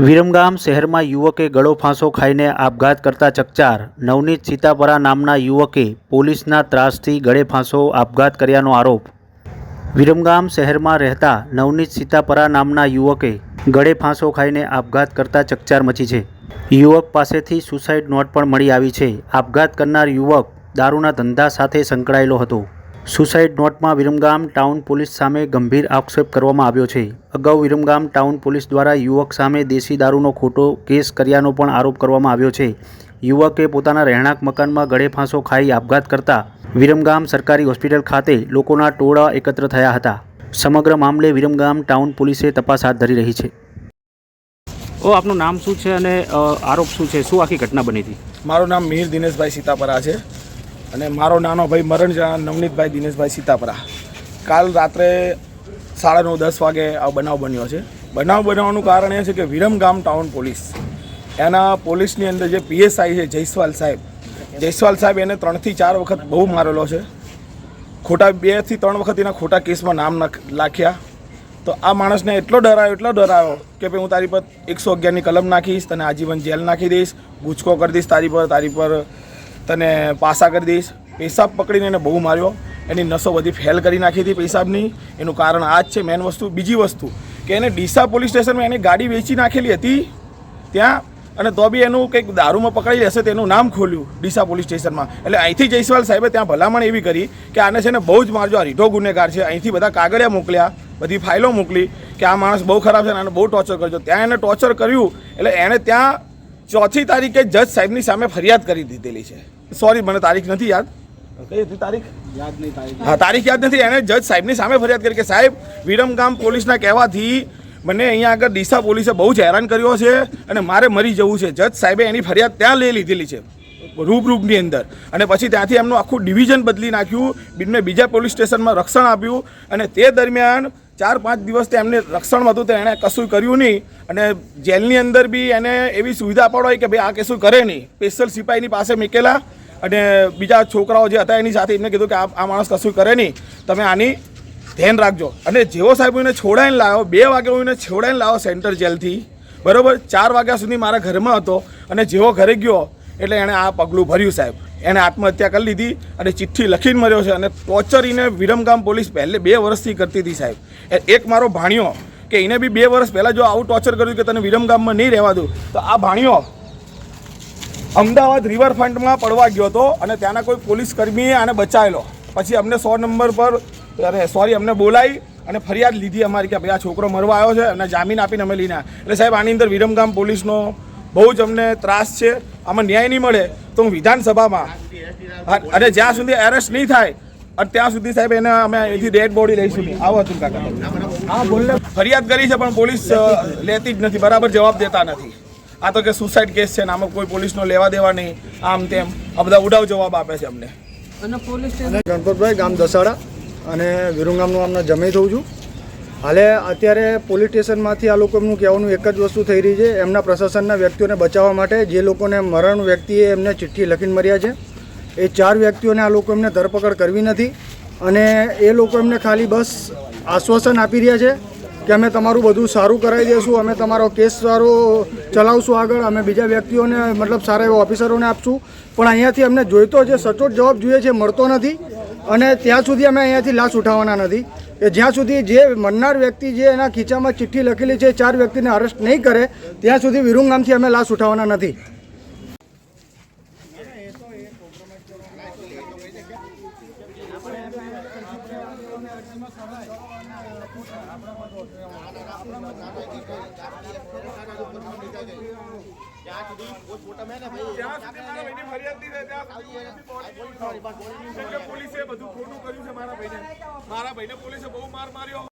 વિરમગામ શહેરમાં યુવકે ગળો ફાંસો ખાઈને આપઘાત કરતા ચકચાર. નવનીત સીતાપરા નામના યુવકે પોલીસના ત્રાસથી ગળે ફાંસો આપઘાત કર્યાનો આરોપ. વિરમગામ શહેરમાં રહેતા નવનીત સીતાપરા નામના યુવકે ગળે ફાંસો ખાઈને આપઘાત કરતા ચકચાર મચી છે. યુવક પાસેથી સુસાઇડ નોટ પણ મળી આવી છે. આપઘાત કરનાર યુવક દારૂના ધંધા સાથે સંકળાયેલો હતો. સુસાઇડ નોટમાં વિરમગામ ટાઉન પોલીસ સામે ગંભીર આક્ષેપ કરવામાં આવ્યો છે. અગાઉ વિરમગામ ટાઉન પોલીસ દ્વારા યુવક સામે દેશી દારૂનો ખોટો કેસ કર્યાનો પણ આરોપ કરવામાં આવ્યો છે. યુવકે પોતાના રહેણાંક મકાનમાં ગળે ફાંસો ખાઈ આપઘાત કરતા વિરમગામ સરકારી હોસ્પિટલ ખાતે લોકોના ટોળા એકત્ર થયા હતા. સમગ્ર મામલે વિરમગામ ટાઉન પોલીસે તપાસ હાથ ધરી રહી છે. ઓ આપનું નામ શું છે અને આરોપ શું છે? શું આખી ઘટના બની હતી? મારું નામ મીર દિનેશભાઈ સીતાપરા છે. અને મારો નાનો ભાઈ મરણ જણા નવનીતભાઈ, દિનેશભાઈ સીતાપરા. કાલ રાત્રે સાડા નવ, દસ વાગે આ બનાવ બન્યો છે. બનાવ બનાવવાનું કારણ એ છે કે વિરમગામ ટાઉન પોલીસ, એના પોલીસની અંદર જે પીએસઆઈ છે, જયસ્વાલ સાહેબ જયસ્વાલ સાહેબ એને ત્રણથી ચાર વખત બહુ મારેલો છે. ખોટા બેથી ત્રણ વખત એના ખોટા કેસમાં નામ નાખ્યા. તો આ માણસને એટલો ડરાયો એટલો ડરાયો કે ભાઈ હું તારી પર એકસો અગિયારની કલમ નાખીશ, તને આજીવન જેલ નાખી દઈશ, ગુચકો કરી દઈશ તારી પર તારી પર તને પાસા કરી દઈશ. પેશાબ પકડીને એને બહુ માર્યો. એની નસો બધી ફેલ કરી નાખી હતી પેશાબની. એનું કારણ આ જ છે મેન વસ્તુ. બીજી વસ્તુ કે એને ડીસા પોલીસ સ્ટેશનમાં એની ગાડી વેચી નાખેલી હતી ત્યાં અને તો બી એનું કંઈક દારૂમાં પકડાઈ જશે તેનું નામ ખોલ્યું ડીસા પોલીસ સ્ટેશનમાં. એટલે અહીંથી જયસ્વાલ સાહેબે ત્યાં ભલામણ એવી કરી કે આને છે ને બહુ જ મારજો. આ રીઢો ગુનેગાર છે. અહીંથી બધા કાગળિયા મોકલ્યા, બધી ફાઇલો મોકલી કે આ માણસ બહુ ખરાબ છે અને આને બહુ ટોર્ચર કરજો ત્યાં એને ટોર્ચર કર્યું. એટલે એણે ત્યાં ચોથી તારીખે જજ સાહેબની સામે ફરિયાદ કરી દીધેલી છે. સોરી મને તારીખ નથી યાદ. કઈ હતી તારીખ? યાદ નહીં તારીખ હા તારીખ યાદ નથી એણે જજ સાહેબની સામે ફરિયાદ કરી કે સાહેબ વિરમગામ પોલીસના કહેવાથી મને અહીંયા આગળ ડીસા પોલીસે બહુ જ હેરાન કર્યો છે અને મારે મરી જવું છે. જજ સાહેબે એની ફરિયાદ ત્યાં લઈ લીધેલી છે રૂબરૂપની અંદર. અને પછી ત્યાંથી એમનું આખું ડિવિઝન બદલી નાખ્યું બીને બીજા પોલીસ સ્ટેશનમાં રક્ષણ આપ્યું અને તે દરમિયાન ચાર પાંચ દિવસ એમને રક્ષણમાં હતું, તો એણે કશું કર્યું નહીં. અને જેલની અંદર બી એને એવી સુવિધા અપાડો કે ભાઈ આ કશું કરે નહીં. સ્પેશિયલ સિપાહીની પાસે મૂકેલા. અને બીજા છોકરાઓ જે હતા એની સાથે એમને કીધું કે આ માણસ કશું કરે નહીં. તમે આની ધ્યાન રાખજો. અને જેવો સાહેબ એને છોડાઈને લાવ્યો બે વાગે હું એને છોડાઈને લાવ્યો સેન્ટર જેલથી. બરોબર? ચાર વાગ્યા સુધી મારા ઘરમાં હતો. અને જેવો ઘરે ગયો, એટલે એણે આ પગલું ભર્યું સાહેબ. એણે આત્મહત્યા કરી લીધી અને ચિઠ્ઠી લખીને મર્યો છે અને ટોર્ચરીને વિરમગામ પોલીસ પહેલે બે વર્ષથી કરતી હતી સાહેબ. એક મારો ભાણિયો કે એને બી બે વર્ષ પહેલાં જો આવું ટોર્ચર કર્યું કે તને વિરમગામમાં નહીં રહેવા દઉં, તો આ ભાણિયો અમદાવાદ રિવરફ્રન્ટમાં પડવા ગયો હતો અને ત્યાંના કોઈ પોલીસ કર્મીએ આને બચાવેલો. પછી અમને સો નંબર પર, અરે, સોરી, અમને બોલાવી અને ફરિયાદ લીધી અમારી કે ભાઈ આ છોકરો મરવા આવ્યો છે અને જામીન આપીને અમે લઈને એટલે સાહેબ, આની અંદર વિરમગામ પોલીસનો બહુ જ અમને ત્રાસ છે. આમાં ન્યાય નહીં મળે તો હું વિધાનસભામાં. અને જ્યાં સુધી એરેસ્ટ નહીં થાય અને ત્યાં સુધી સાહેબ એને અમે અહીંથી ડેડ બોડી લઈશું આવો હતું કાકા. હા બોલ ફરિયાદ કરી છે પણ પોલીસ લેતી જ નથી. બરાબર જવાબ દેતા નથી. આ તો કે સુસાઇડ કેસ છે ને આમાં કોઈ પોલીસનો લેવા દેવા નહીં. આમ તેમ. આ બધા ઉડાવ જવાબ આપે છે અમને. અને ગણપતભાઈ ગામ દસાડા. અને વિરુંગામનું આમના જમી થઉં છું. હાલે અત્યારે પોલીસ સ્ટેશનમાંથી આ લોકોનું કહેવાનું એક જ વસ્તુ થઈ રહી છે. એમના પ્રશાસનના વ્યક્તિઓને બચાવવા માટે જે લોકોને મરણ વ્યક્તિએ એમને ચિઠ્ઠી લખીને મર્યા છે, એ ચાર વ્યક્તિઓને આ લોકો એમને ધરપકડ કરવી નથી અને એ લોકો એમને ખાલી બસ આશ્વાસન આપી રહ્યા છે કે અમે તમારું બધું સારું કરાવી દઈશું અમે તમારો કેસ સારો ચલાવશું આગળ, અમે બીજા વ્યક્તિઓને મતલબ સારા એવા ઓફિસરોને આપશું. પણ અહીંયાથી અમને જોઈતો જે સચોટ જવાબ જોઈએ છે, મળતો નથી અને ત્યાં સુધી અમે અહીંયાથી લાશ ઉઠાવવાના નથી. કે જ્યાં સુધી જે મરનાર વ્યક્તિ જે એના ખીચામાં ચિઠ્ઠી લખેલી છે ચાર વ્યક્તિને અરેસ્ટ નહીં કરે, ત્યાં સુધી વિરુંગામથી અમે લાશ ઉઠાવવાના નથી. પોલીસે બધું ખોટું કર્યું છે મારા ભાઈને મારા ભાઈને પોલીસે બહુ માર માર્યો.